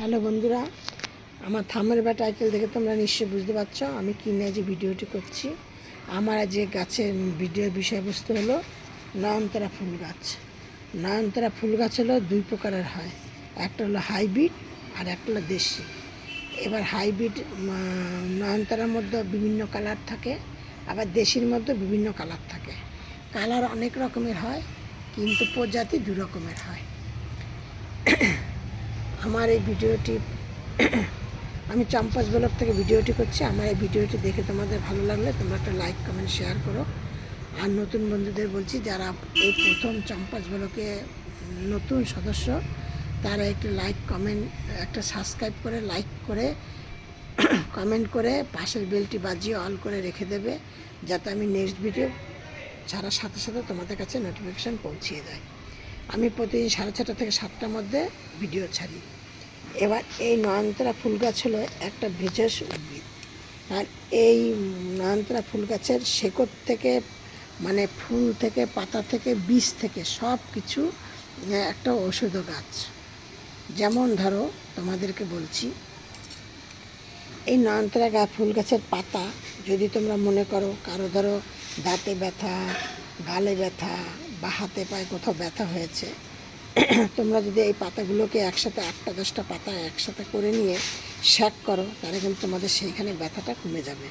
Hello বন্ধুরা, আমার থামের বা টাইটেল দেখে তোমরা নিশ্চয়ই বুঝতে পারছ আমি কী নিয়ে যে ভিডিওটি করছি। আমার যে গাছের ভিডিওর বিষয়বস্তু হলো নয়নতারা ফুল গাছ। নয়নতারা ফুল গাছ হলো দুই প্রকারের হয়, একটা হলো হাইব্রিড আর একটা হলো দেশি। এবার হাইব্রিড নয়নতারার মধ্যে বিভিন্ন কালার থাকে, আবার দেশির মধ্যে বিভিন্ন কালার থাকে। কালার অনেক রকমের হয়, কিন্তু প্রজাতি দু রকমের হয়। আমার এই ভিডিওটি, আমি চম্পাস ব্লগ থেকে ভিডিওটি করছি। আমার এই ভিডিওটি দেখে তোমাদের ভালো লাগলে তোমরা একটা লাইক কমেন্ট শেয়ার করো। আর নতুন বন্ধুদের বলছি, যারা এই প্রথম চম্পাস ব্লকে নতুন সদস্য, তারা একটু লাইক কমেন্ট একটা সাবস্ক্রাইব করে লাইক করে কমেন্ট করে, পাশের বেলটি বাজিয়ে অল করে রেখে দেবে, যাতে আমি নেক্সট ভিডিও ছাড়ার সাথে সাথে তোমাদের কাছে নোটিফিকেশান পৌঁছিয়ে দেয়। আমি প্রতিদিন সাড়ে ছটা থেকে সাতটার মধ্যে ভিডিও ছাড়ি। এবার এই নয়নতারা ফুল গাছ হলো একটা ভেষজ উদ্ভিদ। আর এই নয়নতারা ফুল গাছের শেকড় থেকে মানে ফুল থেকে, পাতা থেকে, বীজ থেকে সব কিছু একটা ঔষধ গাছ। যেমন ধরো, তোমাদেরকে বলছি, এই নয়নতারা গা ফুল গাছের পাতা যদি তোমরা মনে করো, কারও ধরো দাঁতে ব্যথা, গালে ব্যথা বা হাতে পায়ে কোথাও ব্যথা হয়েছে, তোমরা যদি এই পাতাগুলোকে একসাথে আটটা দশটা পাতা একসাথে করে নিয়ে শ্যাক করো, তাহলে কিন্তু তোমাদের সেইখানে ব্যথাটা কমে যাবে।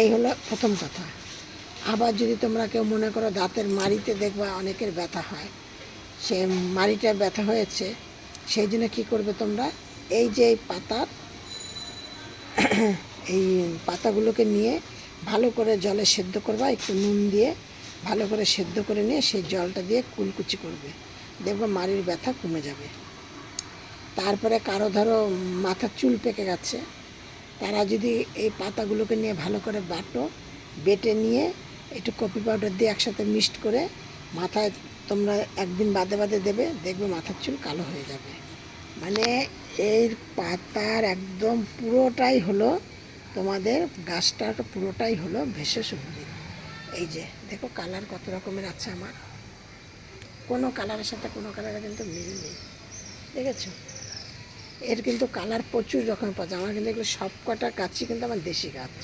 এই হলো প্রথম কথা। আবার যদি তোমরা কেউ মনে করো দাঁতের মাড়িতে দেখবা অনেকের ব্যথা হয়, সে মাড়িটা ব্যথা হয়েছে, সেই জন্য কী করবে তোমরা? এই যে এই পাতার এই পাতাগুলোকে নিয়ে ভালো করে জলে সেদ্ধ করবা, একটু নুন দিয়ে ভালো করে সেদ্ধ করে নিয়ে সেই জলটা দিয়ে কুলকুচি করবে। দেখবে মাড়ির ব্যথা কমে যাবে। তারপরে কারও ধরো মাথার চুল পেকে গেছে, তারা যদি এই পাতাগুলোকে নিয়ে ভালো করে বাটো, বেটে নিয়ে একটু কপি পাউডার দিয়ে একসাথে মিক্সড করে মাথায় তোমরা একদিন বাদে বাদে দেবে, দেখবে মাথার চুল কালো হয়ে যাবে। মানে এর পাতার একদম পুরোটাই হলো তোমাদের গাছটার পুরোটাই হলো ভেষজ উদ্ভিদ। এই যে, দেখো কালার কত রকমের আছে আমার। কোনো কালারের সাথে কোনো কালারের কিন্তু মিল নেই। দেখেছ? এর কিন্তু কালার প্রচুর রকমের পাওয়া যায়। আমার কিন্তু এগুলো সব কটা গাছই কিন্তু আমার দেশি গাছ।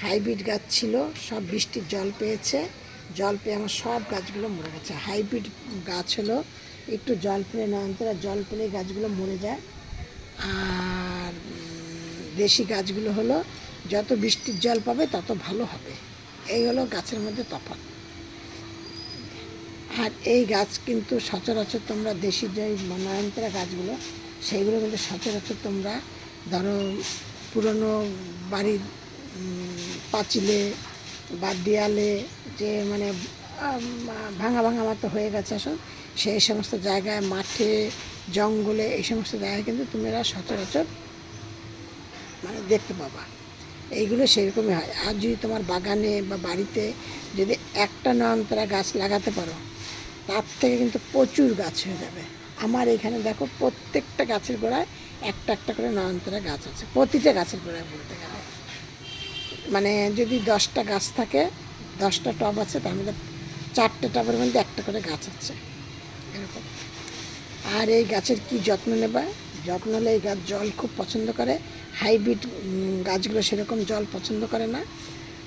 হাইব্রিড গাছ ছিল, সব বৃষ্টির জল পেয়েছে। জল পেয়ে আমার সব গাছগুলো মরে গেছে। হাইব্রিড গাছ হলো, একটু জল পেলে নয়নতারা জল পেলে গাছগুলো মরে যায়। আর দেশি গাছগুলো হলো, যত বৃষ্টির জল পাবে, তত ভালো হবে। এই হলো গাছের মধ্যে তফাৎ। আর এই গাছ কিন্তু সচরাচর তোমরা দেশি যে নয়নতারা গাছগুলো সেইগুলো কিন্তু সচরাচর তোমরা ধরো পুরনো বাড়ির পাঁচিলে বা দেয়ালে যে মানে ভাঙা ভাঙা মতো হয়ে গেছে আসলে, সেই সমস্ত জায়গায় মাঠে, জঙ্গলে এই সমস্ত জায়গায় কিন্তু তোমরা সচরাচর মানে দেখতে পাবা। এইগুলো সেরকমই হয়। আর যদি তোমার বাগানে বা বাড়িতে যদি একটা নয়নতারা গাছ লাগাতে পারো, তার থেকে কিন্তু প্রচুর গাছ হয়ে যাবে। আমার এখানে দেখো প্রত্যেকটা গাছের গোড়ায় একটা একটা করে নয়নতারা গাছ আছে। প্রতিটা গাছের গোড়ায় বলতে গেলে। মানে যদি দশটা গাছ থাকে, দশটা টব আছে, তার মধ্যে চারটে টবের মধ্যে একটা করে গাছ আছে। এরকম। আর এই গাছের কি যত্ন নেবা? যত্ন হলে এই গাছ জল খুব পছন্দ করে। হাইব্রিড গাছগুলো সেরকম জল পছন্দ করে না।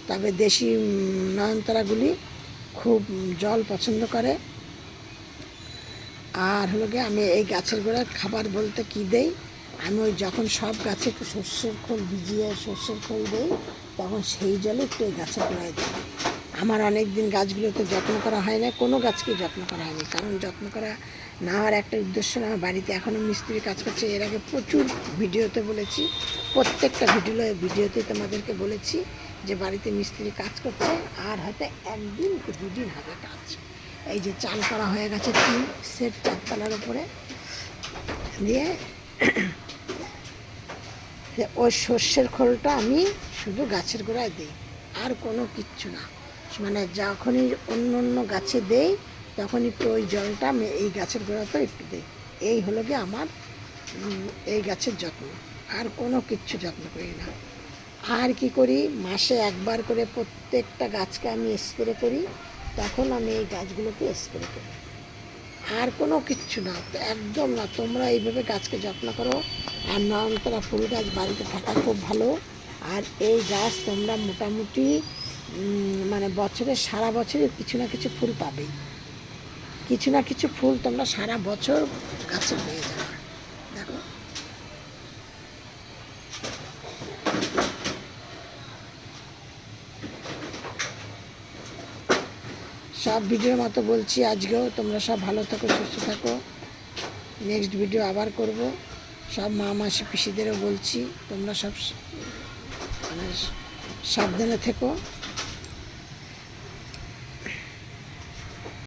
তবে দেশি নয়নতারাগুলি খুব জল পছন্দ করে। আর হলো গিয়ে আমি এই গাছের গোড়ায় খাবার বলতে কি দেই? আমি ওই যখন সব গাছে একটু সর্ষের খোল ভিজিয়ে শস্যের খোল দেই, তখন সেই জলে একটু এই গাছের গোড়ায় দিই। আমার অনেক দিন গাছগুলোতে যত্ন করা হয় না, কোনো গাছকে যত্ন করা হয়নি। কারণ যত্ন করা না হওয়ার একটা উদ্দেশ্য আমার বাড়িতে এখনও মিস্ত্রি কাজ করছে। এর আগে প্রচুর ভিডিওতে বলেছি, প্রত্যেকটা ভিডিও, ভিডিওতে তোমাদেরকে বলেছি যে বাড়িতে মিস্ত্রি কাজ করছে আর হয়তো একদিন কি দুদিন হবে কাজ। এই যে চাল করা হয়ে গেছে, তিন সেট চারতলার উপরে। দিয়ে ওই সর্ষের খোলটা আমি শুধু গাছের গোড়ায় দিই, আর কোনো কিচ্ছু না। মানে যখনই অন্য অন্য গাছে দেই তখনই একটু ওই জলটা আমি এই গাছের গোড়াতেও একটু দিই। এই হলো গিয়ে আমার এই গাছের যত্ন। আর কোনো কিচ্ছু যত্ন করি না। আর কি করি? মাসে একবার করে প্রত্যেকটা গাছকে আমি স্প্রে করি, তখন আমি এই গাছগুলোকে স্প্রে করি। আর কোনো কিচ্ছু না, একদম না। তোমরা এইভাবে গাছকে যত্ন করো। আর নয়নতারা ফুল গাছ বাড়িতে থাকা খুব ভালো। আর এই গাছ তোমরা মোটামুটি মানে বছরে সারা বছরে কিছু না কিছু ফুল পাবেই কিছু না কিছু ফুল তোমরা সারা বছর গাছে পেয়ে যাবে। দেখো। সব ভিডিওর মতো বলছি আজকেও তোমরা সব ভালো থাকো, সুস্থ থাকো। নেক্সট ভিডিও আবার করব। সব মা, মাসি, পিসিদেরও বলছি, তোমরা সব মানে সাবধানে থেকো।